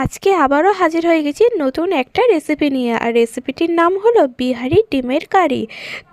আজকে আবারও হাজির হয়ে গেছি নতুন একটা রেসিপি নিয়ে। আর রেসিপিটির নাম হলো বিহারি ডিমের কারি।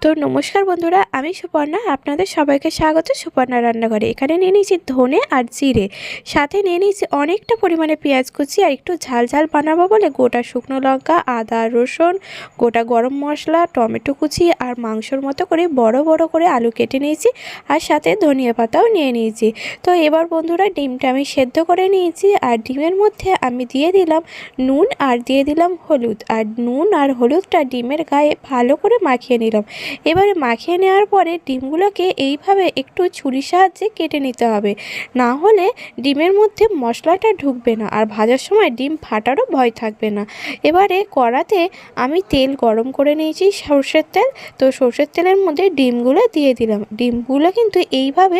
তো নমস্কার বন্ধুরা, আমি সুপর্ণা, আপনাদের সবাইকে স্বাগত। সুপর্ণা রান্নাঘরে। এখানে নিয়ে নিয়েছি ধনে আর জিরে। সাথে নিয়ে নিয়েছি অনেকটা পরিমাণে পেঁয়াজ কুচি আর একটু ঝাল ঝাল বানাবো বলে গোটা শুকনো লঙ্কা, আদা, রসুন, গোটা গরম মশলা, টমেটো কুচি আর মাংসর মতো করে বড় বড় করে আলু কেটে নিয়েছি। আর সাথে ধনিয়া পাতাও নিয়ে নিয়েছি। তো এবার বন্ধুরা, ডিমটা আমি সেদ্ধ করে নিয়েছি। আর ডিমের মধ্যে আমি দিয়ে দিলাম নুন আর দিয়ে দিলাম হলুদ। আর নুন আর হলুদটা ডিমের গায়ে ভালো করে মাখিয়ে নিলাম। এবারে মাখিয়ে নেওয়ার পরে ডিমগুলোকে এইভাবে একটু ছুরির সাহায্যে কেটে নিতে হবে। না হলে ডিমের মধ্যে মশলাটা ঢুকবে না আর ভাজার সময় ডিম ফাটারও ভয় থাকবে না। এবারে কড়াতে আমি তেল গরম করে নিয়েছি সর্ষের তেল। তো সর্ষের তেলের মধ্যে ডিমগুলো দিয়ে দিলাম। ডিমগুলো কিন্তু এইভাবে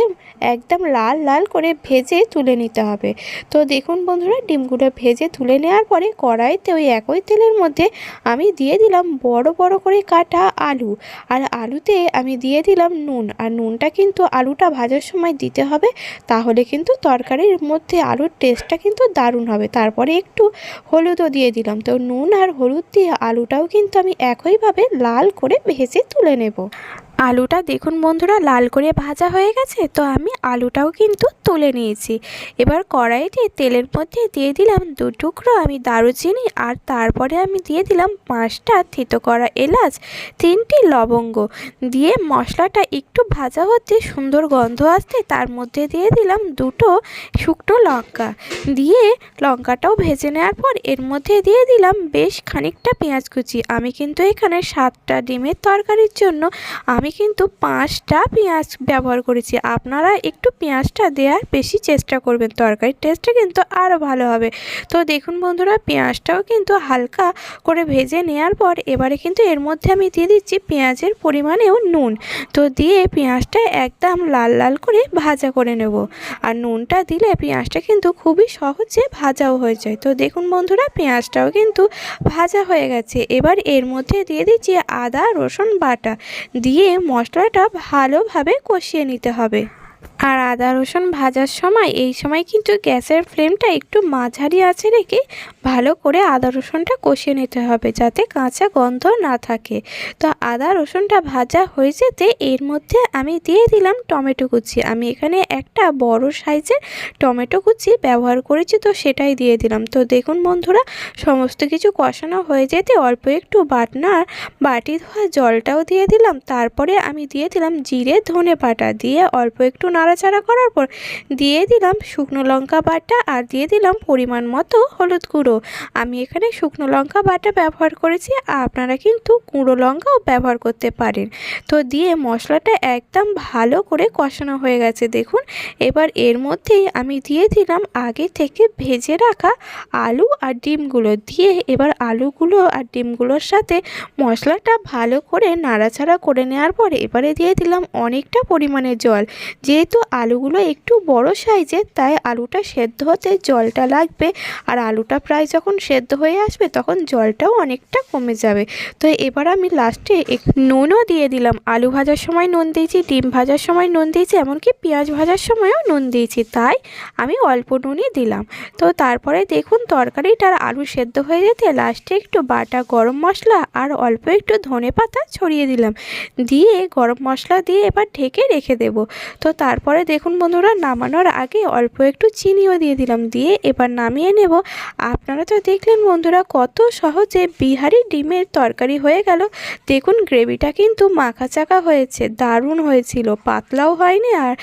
একদম লাল লাল করে ভেজে তুলে নিতে হবে। তো দেখুন বন্ধুরা, ডিমগুলো ভেজে তুলে নেওয়ার পরে কড়াইতে ওই একই তেলের মধ্যে আমি দিয়ে দিলাম বড় বড় করে কাটা আলু। আর আলুতে আমি দিয়ে দিলাম নুন। আর নুনটা কিন্তু আলুটা ভাজার সময় দিতে হবে, তাহলে কিন্তু তরকারির মধ্যে আলুর টেস্টটা কিন্তু দারুণ হবে। তারপরে একটু হলুদও দিয়ে দিলাম। তো নুন আর হলুদ দিয়ে আলুটাও কিন্তু আমি একইভাবে লাল করে ভেজে তুলে নেব। আলুটা দেখুন বন্ধুরা, লাল করে ভাজা হয়ে গেছে, তো আমি আলুটাও কিন্তু তুলে নিয়েছি। এবার কড়াইতে তেলের মধ্যে দিয়ে দিলাম দু টুকরো আমি দারুচিনি আর তারপরে আমি দিয়ে দিলাম পাঁচটা থেতো করা এলাচ, তিনটি লবঙ্গ। দিয়ে মশলাটা একটু ভাজা হতে সুন্দর গন্ধ আসতে তার মধ্যে দিয়ে দিলাম দুটো শুকনো লঙ্কা। দিয়ে লঙ্কাটাও ভেজে নেওয়ার পর এর মধ্যে দিয়ে দিলাম বেশ খানিকটা পেঁয়াজ কুচি। আমি কিন্তু এখানে সাতটা ডিমের তরকারির জন্য আমি কিন্তু পাঁচটা পেঁয়াজ ব্যবহার করেছি। আপনারা একটু পেঁয়াজটা দেওয়ার বেশি চেষ্টা করবেন তরকারির টেস্টটা কিন্তু আরও ভালো হবে। তো দেখুন বন্ধুরা, পেঁয়াজটাও কিন্তু হালকা করে ভেজে নেওয়ার পর এবারে কিন্তু এর মধ্যে আমি দিয়ে দিচ্ছি পেঁয়াজের পরিমাণেও নুন। তো দিয়ে পেঁয়াজটা একদম লাল লাল করে ভাজা করে নেব। আর নুনটা দিলে পেঁয়াজটা কিন্তু খুবই সহজে ভাজাও হয়ে যায়। তো দেখুন বন্ধুরা, পেঁয়াজটাও কিন্তু ভাজা হয়ে গেছে। এবার এর মধ্যে দিয়ে দিচ্ছি আদা রসুন বাটা। দিয়ে মশলাটা ভালোভাবে কষিয়ে নিতে হবে। আর আদা, রসুন ভাজার সময়, এই সময় কিন্তু গ্যাসের ফ্লেমটা একটু মাঝারি আছে রেখে ভালো করে আদা, রসুনটা কষিয়ে নিতে হবে যাতে কাঁচা গন্ধ না থাকে। তো আদা, রসুনটা ভাজা হয়ে যেতে এর মধ্যে আমি দিয়ে দিলাম টমেটো কুচি। আমি এখানে একটা বড় সাইজের টমেটো কুচি ব্যবহার করেছি, তো সেটাই দিয়ে দিলাম। তো দেখুন বন্ধুরা, সমস্ত কিছু কষানো হয়ে যেতে অল্প একটু বাটনার বাটি ধোয়া জলটাও দিয়ে দিলাম। তারপরে আমি দিয়ে দিলাম জিরে ধনে পাটা দিয়ে অল্প একটু নাড়াচাড়া করার পর দিয়ে দিলাম শুকনো লঙ্কা বাটা আর দিয়ে দিলাম পরিমাণ মতো হলুদ গুঁড়ো। আমি এখানে শুকনো লঙ্কা বাটা ব্যবহার করেছি। আপনারা কিন্তু গুঁড়ো লঙ্কাও ব্যবহার করতে পারেন। তো দিয়ে মশলাটা একদম ভালো করে কষানো হয়ে গেছে দেখুন। এবার এর মধ্যেই আমি দিয়ে দিলাম আগে থেকে ভেজে রাখা আলু আর ডিমগুলো। দিয়ে এবার আলুগুলো আর ডিমগুলোর সাথে মশলাটা ভালো করে নাড়াচাড়া করে নেওয়ার পরে এবারে দিয়ে দিলাম অনেকটা পরিমাণে জল। যেহেতু আলুগুলো একটু বড় সাইজের, তাই আলুটা সেদ্ধ হতে জলটা লাগবে। আর আলুটা প্রায় যখন সেদ্ধ হয়ে আসবে, তখন জলটাও অনেকটা কমে যাবে। তো এবার আমি লাস্টে এক নুনও দিয়ে দিলাম। আলু ভাজার সময় নুন দিয়েছি, ডিম ভাজার সময় নুন দিয়েছি, এমনকি পেঁয়াজ ভাজার সময়ও নুন দিয়েছি। তাই আমি অল্প নুনই দিলাম। তো তারপরে দেখুন তরকারিটার আলু সেদ্ধ হয়ে যেতে লাস্টে একটু বাটা গরম মশলা আর অল্প একটু ধনে পাতা ছড়িয়ে দিলাম। দিয়ে গরম মশলা দিয়ে এবার ঢেকে রেখে দেব। তো তারপরে দেখুন বন্ধুরা, নামানোর আগে অল্প একটু চিনিও দিয়ে দিলাম, দিয়ে এবার নামিয়ে নেব। আপনারা তো দেখলেন বন্ধুরা, কত সহজে বিহারি ডিমের তরকারি হয়ে গেল। দেখুন, গ্রেভিটা কিন্তু মাখা চাকা হয়েছে, দারুণ হয়েছিল, পাতলাও হয়নি আর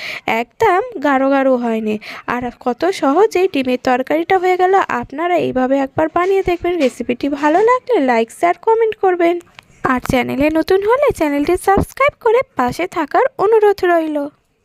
একদম গাঢ় গাঢ় হয়নি। আর কত সহজে ডিমের তরকারিটা হয়ে গেল। আপনারা এইভাবে একবার বানিয়ে দেখবেন, রেসিপিটি ভালো লাগলে লাইক, শেয়ার, কমেন্ট করবেন। আর চ্যানেলে নতুন হলে চ্যানেলটি সাবস্ক্রাইব করে পাশে থাকার অনুরোধ রইল।